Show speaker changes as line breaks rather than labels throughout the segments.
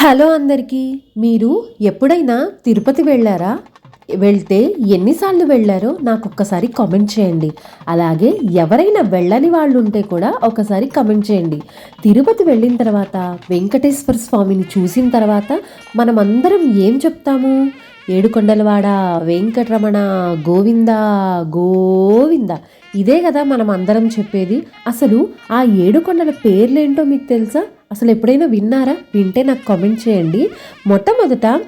Hello అందరికీ మీరు ఎప్పుడైనా తిరుపతి వెళ్ళారా? వెళ్తే ఎన్నిసార్లు వెళ్ళారో నాకు ఒక్కసారి కామెంట్ చేయండి. అలాగే ఎవరైనా వెళ్ళని వాళ్ళు ఉంటే కూడా ఒకసారి కామెంట్ చేయండి. తిరుపతి వెళ్ళిన తర్వాత వెంకటేశ్వర స్వామిని చూసిన తర్వాత మనమందరం ఏం చెప్తాము? ఏడుకొండలవాడ వెంకటరమణ గోవింద గోవింద. ఇదే కదా మనం అందరం చెప్పేది. అసలు ఆ ఏడుకొండల పేర్లేంటో మీకు తెలుసా? అసలు ఎప్పుడైనా విన్నారా? వింటే నాకు కామెంట్ చేయండి. మొట్టమొదట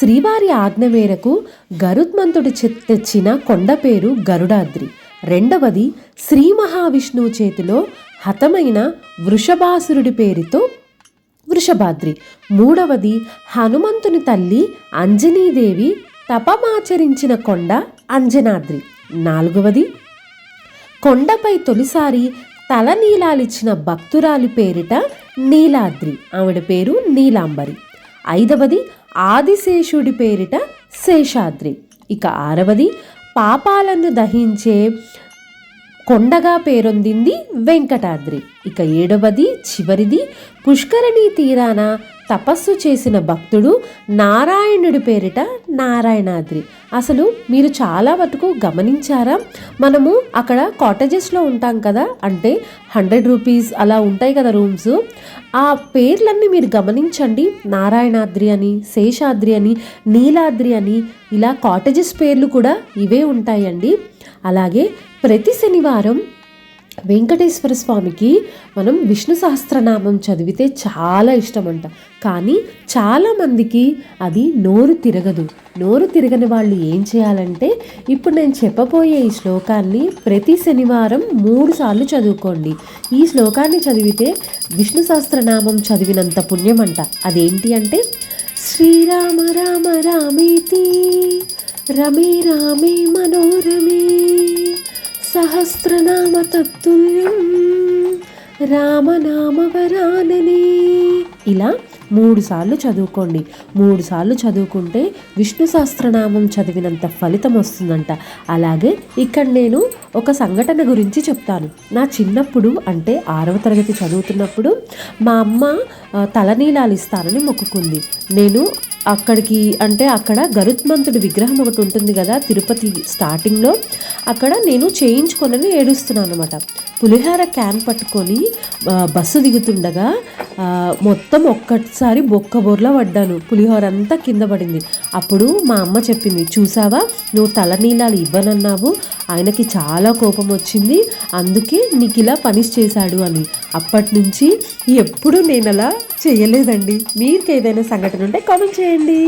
శ్రీవారి ఆజ్ఞ మేరకు గరుత్మంతుడు తెచ్చిన కొండ పేరు గరుడాద్రి. రెండవది శ్రీ మహావిష్ణువు చేతిలో హతమైన వృషభాసురుడి పేరుతో వృషభాద్రి. మూడవది హనుమంతుని తల్లి అంజనీదేవి తపమాచరించిన కొండ అంజనాద్రి. నాలుగవది కొండపై తొలిసారి తల నీలాలిచ్చిన భక్తురాలి పేరిట నీలాద్రి. ఆవిడ పేరు నీలాంబరి. ఐదవది ఆదిశేషుడి పేరిట శేషాద్రి. ఇక ఆరవది పాపాలను దహించే కొండగా పేరొందింది వెంకటాద్రి. ఇక ఏడవది చివరిది పుష్కరణి తీరాన తపస్సు చేసిన భక్తుడు నారాయణుడి పేరిట నారాయణాద్రి. అసలు మీరు చాలా వరకు గమనించారా? మనము అక్కడ కాటేజెస్లో ఉంటాం కదా అంటే హండ్రెడ్ రూపీస్ అలా ఉంటాయి కదా రూమ్స్. ఆ పేర్లన్నీ మీరు గమనించండి. నారాయణాద్రి అని శేషాద్రి అని నీలాద్రి అని ఇలా కాటేజెస్ పేర్లు కూడా ఇవే ఉంటాయండి. అలాగే ప్రతి శనివారం వెంకటేశ్వర స్వామికి మనం విష్ణు సహస్రనామం చదివితే చాలా ఇష్టమంట. కానీ చాలామందికి అది నోరు తిరగదు. నోరు తిరగని వాళ్ళు ఏం చేయాలంటే ఇప్పుడు నేను చెప్పబోయే ఈ శ్లోకాన్ని ప్రతి శనివారం మూడు సార్లు చదువుకోండి. ఈ శ్లోకాన్ని చదివితే విష్ణు సహస్రనామం చదివినంత పుణ్యమంట. అదేంటి అంటే శ్రీరామ రామ రామేతి రమే రామే మనోరమే సహస్రనామ తత్తుల్యం రామనామవరాననే. ఇలా మూడు సార్లు చదువుకోండి. మూడు సార్లు చదువుకుంటే విష్ణు సహస్రనామం చదివినంత ఫలితం వస్తుందంట. అలాగే ఇక్కడ నేను ఒక సంఘటన గురించి చెప్తాను. నా చిన్నప్పుడు అంటే ఆరవ తరగతి చదువుతున్నప్పుడు మా అమ్మ తలనీలాలు ఇస్తానని మొక్కుకుంది. నేను అక్కడికి అంటే అక్కడ గరుత్మంతుడి విగ్రహం ఒకటి ఉంటుంది కదా తిరుపతి స్టార్టింగ్లో అక్కడ నేను చేయించుకొనని ఏడుస్తున్నాను అనమాట పులిహార క్యాన్ పట్టుకొని బస్సు దిగుతుండగా మొత్తం ఒక్కసారి బొక్క బొర్ల పడ్డాను. పులిహోర అంతా కింద పడింది. అప్పుడు మా అమ్మ చెప్పింది చూసావా? నువ్వు తలనీలాలు ఇవ్వనన్నావు. ఆయనకి చాలా కోపం వచ్చింది. అందుకే నీకు ఇలా పనిష్ చేశాడు అని. అప్పటి నుంచి ఎప్పుడు నేను అలా చేయలేదండి. మీకు ఏదైనా సంఘటన ఉంటే కామెంట్ చేయండి. చేయండి